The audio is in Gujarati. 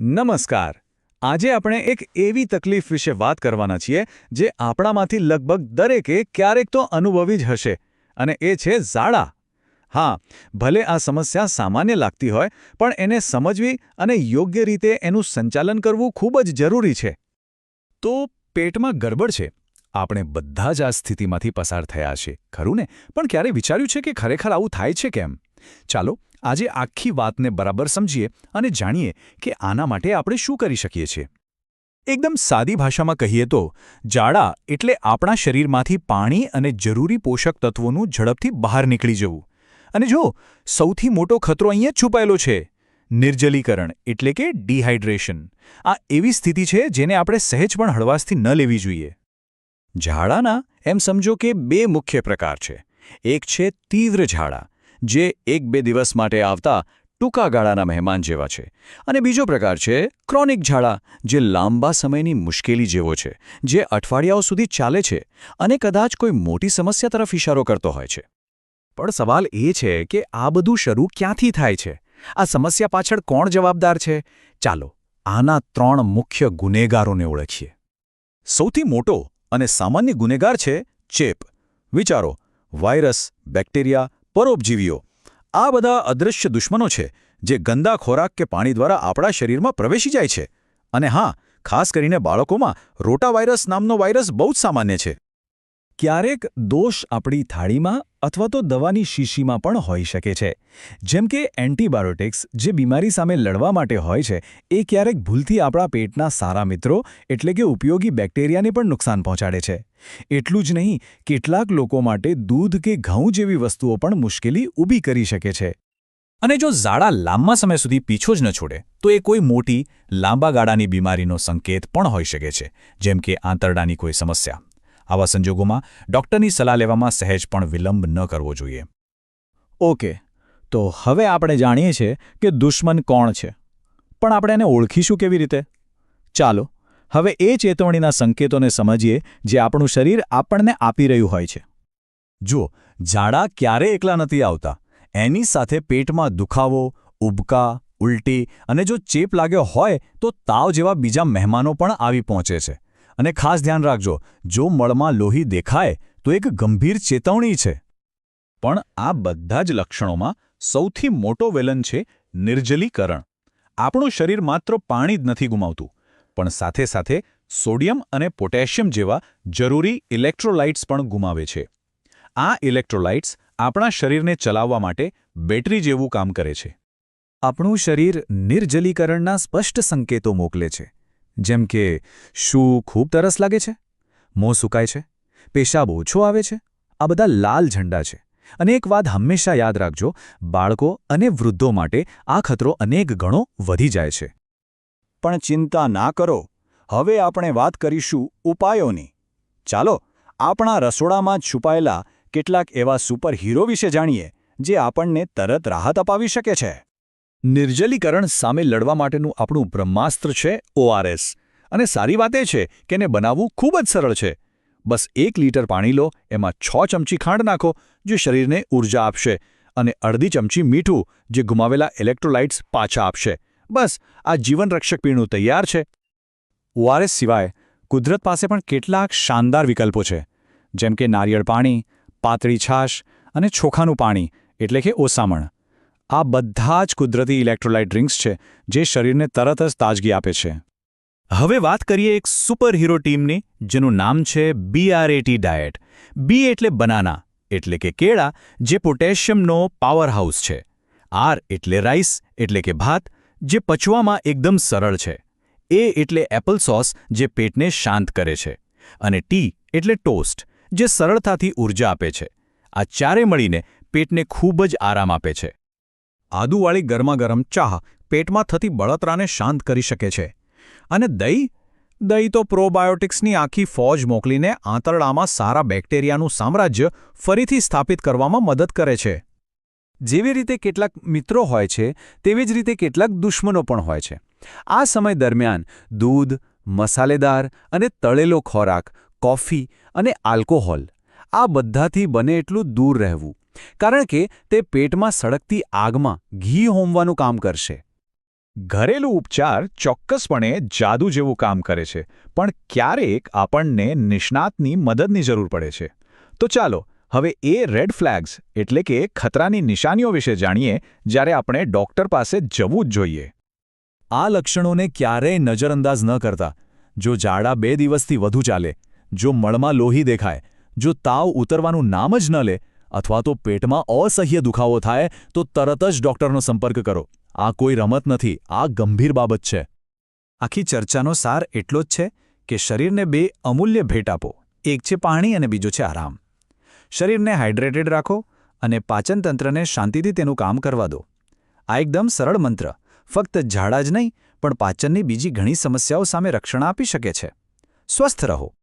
નમસ્કાર. આજે આપણે એક એવી તકલીફ વિશે વાત કરવાના છીએ, જે આપણામાંથી લગભગ દરેકે ક્યારેક તો અનુભવી જ હશે, અને એ છે ઝાડા. હા, ભલે આ સમસ્યા સામાન્ય લાગતી હોય, પણ એને સમજવી અને યોગ્ય રીતે એનું સંચાલન કરવું ખૂબ જ જરૂરી છે. તો પેટમાં ગડબડ છે. આપણે બધા જ આ સ્થિતિમાંથી પસાર થયા છે ખરું ને? પણ ક્યારે વિચાર્યું છે કે ખરેખર આવું થાય છે કેમ? ચાલો આજે આખી વાતને બરાબર સમજીએ અને જાણીએ કે આના માટે આપણે શું કરી શકીએ છીએ. એકદમ સાદી ભાષામાં કહીએ તો, જાડા એટલે આપણા શરીરમાંથી પાણી અને જરૂરી પોષક તત્વોનું ઝડપથી બહાર નીકળી જવું. અને જો, સૌથી મોટો ખતરો અહીંયા છુપાયેલો છે. નિર્જલીકરણ એટલે કે ડિહાઇડ્રેશન. આ એવી સ્થિતિ છે જેને આપણે સહેજ પણ હળવાશથી ન લેવી જોઈએ. ઝાડાના, એમ સમજો કે બે મુખ્ય પ્રકાર છે. એક છે તીવ્ર ઝાડા જે એક બે દિવસ માટે આવતા ટૂંકા ગાળાના મહેમાન જેવા છે. અને બીજો પ્રકાર છે ક્રોનિક ઝાડા, જે લાંબા સમયની મુશ્કેલી જેવો છે, જે અઠવાડિયાઓ સુધી ચાલે છે અને કદાચ કોઈ મોટી સમસ્યા તરફ ઇશારો કરતો હોય છે. પણ સવાલ એ છે કે આ બધું શરૂ ક્યાંથી થાય છે? આ સમસ્યા પાછળ કોણ જવાબદાર છે? ચાલો આના ત્રણ મુખ્ય ગુનેગારોને ઓળખીએ. સૌથી મોટો અને સામાન્ય ગુનેગાર છે ચેપ. વિચારો, વાયરસ, બેક્ટેરિયા પરોપજીવીઓ. આ બધા અદૃશ્ય દુશ્મનો છે, જે ગંદા ખોરાક કે પાણી દ્વારા આપણા શરીરમાં પ્રવેશી જાય છે. અને હા, ખાસ કરીને બાળકોમાં રોટા વાયરસ નામનો વાયરસ બહુ જ સામાન્ય છે. ક્યારેક દોષ આપણી થાળીમાં અથવા તો દવાની શીશીમાં પણ હોઈ શકે છે. જેમ કે એન્ટીબાયોટિક્સ જે બીમારી સામે લડવા માટે હોય છે, એ ક્યારેક ભૂલથી આપણા પેટના સારા મિત્રો, એટલે કે ઉપયોગી બેક્ટેરિયાને પણ નુકસાન પહોંચાડે છે. એટલું જ નહીં, કેટલાક લોકો માટે દૂધ કે ઘઉં જેવી વસ્તુઓ પણ મુશ્કેલી ઊભી કરી શકે છે. અને જો ઝાડા લાંબા સમય સુધી પીછો જ ન છોડે, તો એ કોઈ મોટી, લાંબા ગાળાની બીમારીનો સંકેત પણ હોઈ શકે છે. જેમ કે આંતરડાની કોઈ સમસ્યા. આવા સંજોગોમાં ડૉક્ટરની સલાહ લેવામાં સહેજ પણ વિલંબ ન કરવો જોઈએ. ઓકે તો હવે આપણે જાણીએ છીએ કે દુશ્મન કોણ છે. પણ આપણે એને ઓળખીશું કેવી રીતે? ચાલો હવે એ ચેતવણીના સંકેતોને સમજીએ જે આપણું શરીર આપણને આપી રહ્યું હોય છે. જુઓ ઝાડા ક્યારે એકલા નથી આવતા. એની સાથે પેટમાં દુખાવો ઉબકા ઉલટી અને જો ચેપ લાગ્યો હોય તો તાવ જેવા બીજા મહેમાનો પણ આવી પહોંચે છે. અને ખાસ ધ્યાન રાખજો, જો મળમાં લોહી દેખાય, તો એક ગંભીર ચેતવણી છે. પણ આ બધા જ લક્ષણોમાં સૌથી મોટો વેલન છે નિર્જલીકરણ. આપણું શરીર માત્ર પાણી જ નથી ગુમાવતું, પણ સાથે સાથે સોડિયમ અને પોટેશિયમ જેવા જરૂરી ઇલેક્ટ્રોલાઇટ્સ પણ ગુમાવે છે. આ ઇલેક્ટ્રોલાઇટ્સ આપણા શરીરને ચલાવવા માટે બેટરી જેવું કામ કરે છે. આપણું શરીર નિર્જલીકરણના સ્પષ્ટ સંકેતો મોકલે છે. જેમ કે, શું ખૂબ તરસ લાગે છે, મોં સુકાય છે, પેશાબ ઓછો આવે છે, આ બધા લાલ ઝંડા છે. અને એક વાત હંમેશા યાદ રાખજો, બાળકો અને વૃદ્ધો માટે આ ખતરો અનેક ગણો વધી જાય છે. પણ ચિંતા ના કરો, હવે આપણે વાત કરીશું ઉપાયોની. ચાલો, આપણા રસોડામાં છુપાયેલા કેટલાક એવા સુપર હીરો વિશે જાણીએ, જે આપણને તરત રાહત અપાવી શકે છે. નિર્જલીકરણ સામે લડવા માટેનું આપણું બ્રહ્માસ્ત્ર છે ઓઆરએસ. અને સારી વાત એ છે કે એને બનાવવું ખૂબ જ સરળ છે. બસ એક લીટર પાણી લો, એમાં છ ચમચી ખાંડ નાખો, જે શરીરને ઊર્જા આપશે, અને અડધી ચમચી મીઠું, જે ગુમાવેલા ઇલેક્ટ્રોલાઇટ્સ પાછા આપશે. બસ, આ જીવનરક્ષક પીણું તૈયાર છે. ઓઆરએસ સિવાય, કુદરત પાસે પણ કેટલાક શાનદાર વિકલ્પો છે. જેમ કે નારિયેળ પાણી, પાતળી છાશ, અને ચોખાનું પાણી, એટલે કે ઓસામણ. આ બધા જ કુદરતી ઇલેક્ટ્રોલાઇટ ડ્રિંક્સ છે, જે શરીરને તરત જ તાજગી આપે છે. હવે વાત કરીએ એક સુપર હીરો ટીમની, જેનું નામ છે બીઆરએટી ડાયટ. બી એટલે બનાના, એટલે કે કેળા, જે પોટેશિયમનો પાવર હાઉસ છે. આર એટલે રાઈસ, એટલે કે ભાત, જે પચવામાં એકદમ સરળ છે. એ એટલે એપલ સોસ, જે પેટને શાંત કરે છે. અને ટી એટલે ટોસ્ટ, જે સરળતાથી ઊર્જા આપે છે. આ ચારે મળીને પેટને ખૂબ જ આરામ આપે છે. આદુવાળી ગરમાગરમ ચાહ પેટમાં થતી બળતરાને શાંત કરી શકે છે. અને દહીં? દહીં તો પ્રોબાયોટિક્સની આખી ફોજ મોકલીને આંતરડામાં સારા બેક્ટેરિયાનું સામ્રાજ્ય ફરીથી સ્થાપિત કરવામાં મદદ કરે છે. જેવી રીતે કેટલાક મિત્રો હોય છે, તેવી જ રીતે કેટલાક દુશ્મનો પણ હોય છે. આ સમય દરમિયાન દૂધ, મસાલેદાર અને તળેલો ખોરાક, કોફી અને આલ્કોહોલ આ બધાથી બને એટલું દૂર રહેવું. કારણ કે તે પેટમાં સળગતી આગમાં ઘી હોમવાનું કામ કરશે. ઘરેલું ઉપચાર ચોક્કસપણે જાદુ જેવું કામ કરે છે, પણ ક્યારેક આપણને નિષ્ણાતની મદદની જરૂર પડે છે. તો ચાલો, હવે એ રેડ ફ્લેગ્સ એટલે કે ખતરાની નિશાનીઓ વિશે જાણીએ, જ્યારે આપણે ડોક્ટર પાસે જવું જ જોઈએ. આ લક્ષણોને ક્યારેય નજરઅંદાજ ન કરતા. જો ઝાડા બે દિવસથી વધુ ચાલે, જો મળમાં લોહી દેખાય, જો તાવ ઉતરવાનું નામ જ ન લે અથવા તો પેટમાં અસહ્ય દુખાવો થાય, તો તરત જ ડોક્ટરનો સંપર્ક કરો. આ કોઈ રમત નથી, આ ગંભીર બાબત છે. આખી ચર્ચાનો સાર એટલો જ છે કે શરીરને બે અમૂલ્ય ભેટ આપો. એક છે પાણી અને બીજો છે આરામ. શરીરને હાઇડ્રેટેડ રાખો અને પાચનતંત્રને શાંતિથી તેનું કામ કરવા દો. આ એકદમ સરળ મંત્ર. ફક્ત ઝાડા જ નહીં, પણ પાચનની બીજી ઘણી સમસ્યાઓ સામે રક્ષણ આપી શકે છે. સ્વસ્થ રહો.